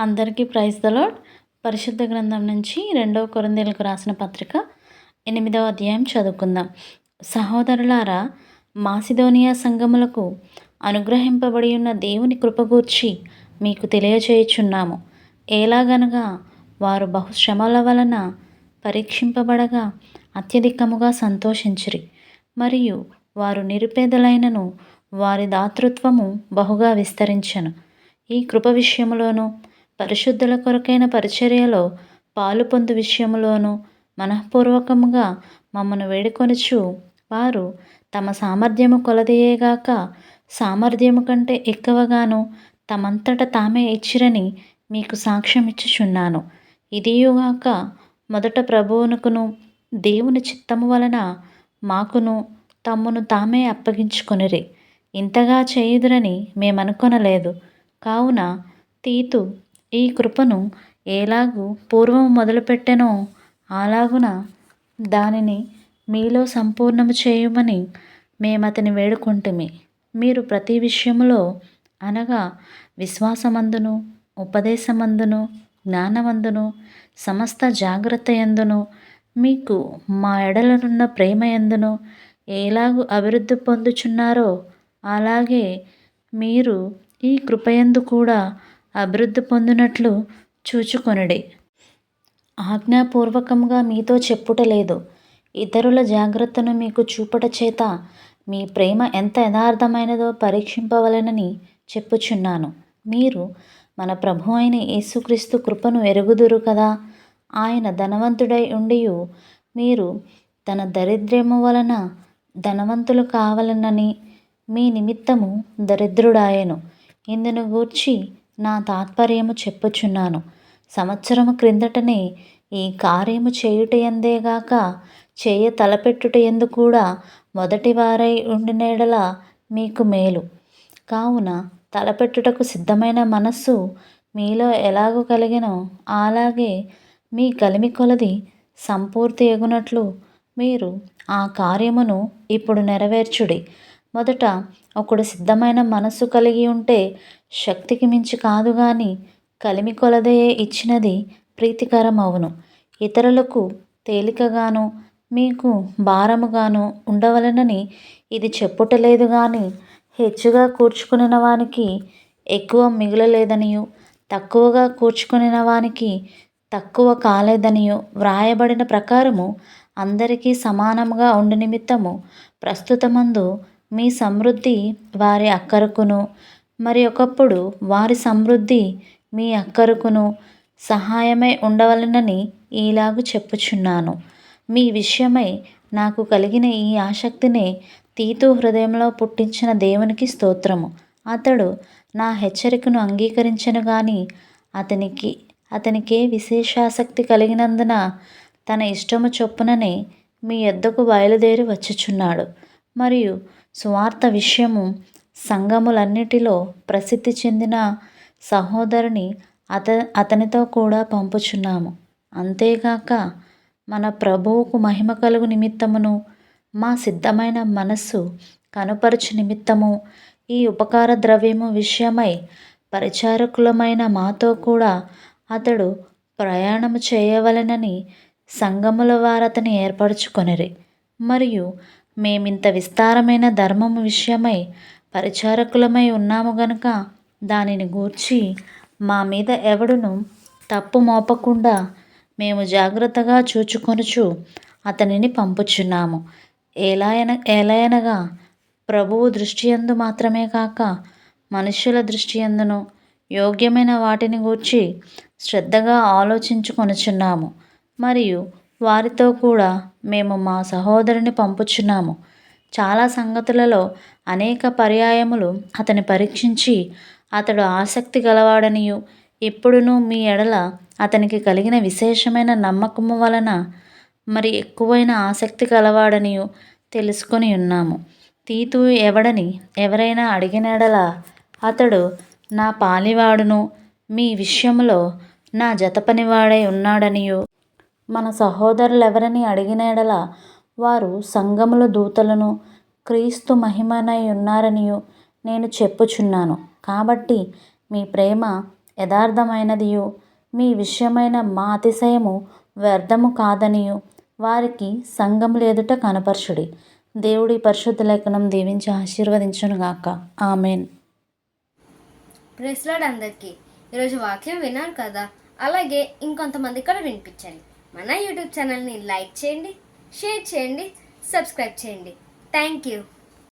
అందరికీ ప్రైజ్ దలోడ్ పరిశుద్ధ గ్రంథం నుంచి రెండవ కొరందేలకు రాసిన పత్రిక ఎనిమిదవ అధ్యాయం చదువుకుందాం. సహోదరులారా మాసిదోనియా సంఘములకు అనుగ్రహింపబడి ఉన్న దేవుని కృపగూర్చి మీకు తెలియచేయుచున్నాము. ఎలాగనగా వారు బహుశ్రమల వలన పరీక్షింపబడగా అత్యధికముగా సంతోషించిరి మరియు వారు నిరుపేదలైనను వారి దాతృత్వము బహుగా విస్తరించను. ఈ కృప విషయంలోనూ పరిశుద్ధుల కొరకైన పరిచర్యలో పాలు పొందు విషయంలోనూ మనఃపూర్వకముగా మమ్మను వేడుకొనుచు. వారు తమ సామర్థ్యము కొలదియేగాక సామర్థ్యము కంటే ఎక్కువగాను తమంతట తామే ఇచ్చిరని మీకు సాక్ష్యం ఇచ్చుచున్నాను ఇదియుగాక మొదట ప్రభువునుకును దేవుని చిత్తము వలన మాకును తమ్మును తామే అప్పగించుకొనిరి. ఇంతగా చేయుదురని మేమనుకొనలేదు. కావున తీతు ఈ కృపను ఎలాగూ పూర్వం మొదలుపెట్టెనో అలాగున దానిని మీలో సంపూర్ణము చేయుమని మేమతని వేడుకొంటిమి. మీరు ప్రతి విషయములో అనగా విశ్వాసమందును ఉపదేశమందును జ్ఞానమందును సమస్త జాగ్రత్త యందును మీకు మా ఎడలనున్న ప్రేమ ఎందును ఎలాగు అభివృద్ధి పొందుచున్నారో అలాగే మీరు ఈ కృపయందు కూడా అభివృద్ధి పొందినట్లు చూచుకొనుడి. ఆజ్ఞాపూర్వకంగా మీతో చెప్పుట లేదు. ఇతరుల జాగ్రత్తను మీకు చూపుట చేత మీ ప్రేమ ఎంత యథార్థమైనదో పరీక్షింపవలెనని చెప్పుచున్నాను. మీరు మన ప్రభు అయిన యేసుక్రీస్తు కృపను ఎరుగుదురు కదా. ఆయన ధనవంతుడై ఉండియు మీరు తన దరిద్రము వలన ధనవంతులు కావాలనని మీ నిమిత్తము దరిద్రుడాయెను. ఇందును గూర్చి నా తాత్పర్యము చెప్పుచున్నాను. సంవత్సరము క్రిందటనే ఈ కార్యము చేయుటయందేగాక చేయ తలపెట్టుటయందు కూడా మొదటివారై ఉండినేడల మీకు మేలు. కావున తలపెట్టుటకు సిద్ధమైన మనస్సు మీలో ఎలాగూ కలిగినో అలాగే మీ కలిమి కొలది సంపూర్తి ఎగునట్లు మీరు ఆ కార్యమును ఇప్పుడు నెరవేర్చుడి. మొదట ఒకడు సిద్ధమైన మనస్సు కలిగి ఉంటే శక్తికి మించి కాదు గాని కలిమి కొలదయే ఇచ్చినది ప్రీతికరమవును. ఇతరులకు తేలికగాను మీకు భారముగాను ఉండవలెనని ఇది చెప్పుటలేదు గాని హెచ్చుగా కూర్చుకునిన వానికి ఎక్కువ మిగులలేదనియు తక్కువగా కూర్చుకునిన వానికి తక్కువ కాలేదనియు వ్రాయబడిన ప్రకారము అందరికీ సమానముగా ఉండు నిమిత్తము ప్రస్తుతమందు మీ సమృద్ధి వారి అక్కరకును. మరి ఒకప్పుడు వారి సమృద్ధి మీ అక్కరకును సహాయమై ఉండవలెనని ఈలాగు చెప్పుచున్నాను. మీ విషయమై నాకు కలిగిన ఈ ఆసక్తినే తీతు హృదయంలో పుట్టించిన దేవునికి స్తోత్రము. అతడు నా హెచ్చరికను అంగీకరించను గాని అతనికి అతనికే విశేషాసక్తి కలిగినందున తన ఇష్టము చొప్పుననే మీ యొద్దకు బయలుదేరి వచ్చుచున్నాడు. మరియు సువార్త విషయము సంఘములన్నిటిలో ప్రసిద్ధి చెందిన సహోదరుని అత అతనితో కూడా పంపుచున్నాము. అంతేగాక మన ప్రభువుకు మహిమ కలుగు నిమిత్తమును మా సిద్ధమైన మనస్సు కనుపరచు నిమిత్తము ఈ ఉపకార ద్రవ్యము విషయమై పరిచారకులమైన మాతో కూడా అతడు ప్రయాణము చేయవలెనని సంఘముల వారతని ఏర్పరచుకొనిరి. మరియు మేమింత విస్తారమైన ధర్మము విషయమై పరిచారకులమై ఉన్నాము గనుక దానిని గూర్చి మా మీద ఎవడును తప్పు మోపకుండా మేము జాగ్రత్తగా చూచుకొనుచు అతనిని పంపుచున్నాము. ఎలాయన ఎలాయనగా ప్రభువు దృష్టియందు మాత్రమే కాక మనుష్యుల దృష్టియందును యోగ్యమైన వాటిని గూర్చి శ్రద్ధగా ఆలోచించుకొనుచున్నాము. మరియు వారితో కూడా మేము మా సహోదరుని పంపుచున్నాము. చాలా సంగతులలో అనేక పర్యాయములు అతని పరీక్షించి అతడు ఆసక్తి గలవాడనియు. ఎప్పుడునూ మీ ఎడల అతనికి కలిగిన విశేషమైన నమ్మకము వలన మరి ఎక్కువైన ఆసక్తి గలవాడనియు తెలుసుకొని ఉన్నాము. తీతు ఎవడని ఎవరైనా అడిగిన ఎడల అతడు నా పాలివాడును మీ విషయంలో నా జతపనివాడై ఉన్నాడనియు. మన సహోదరులెవరని అడిగిన ఎడల వారు సంఘముల దూతలను క్రీస్తు మహిమనై ఉన్నారనియు నేను చెప్పుచున్నాను. కాబట్టి మీ ప్రేమ యథార్థమైనదియు మీ విషయమైన మా అతిశయము వ్యర్థము కాదనియు వారికి సంఘముల ఎదుట కనపరచుడి. దేవుడి పరిశుద్ధ లేఖనం దీవించి ఆశీర్వదించునుగాక ఆమెన్. ప్రెస్లాడ్ అందరికీ ఈరోజు వాక్యం విన్నారు కదా? అలాగే ఇంకొంతమంది కూడా వినిపించండి. మన యూట్యూబ్ ఛానల్ని లైక్ చేయండి షేర్ చేయండి సబ్స్క్రైబ్ చేయండి. Thank you.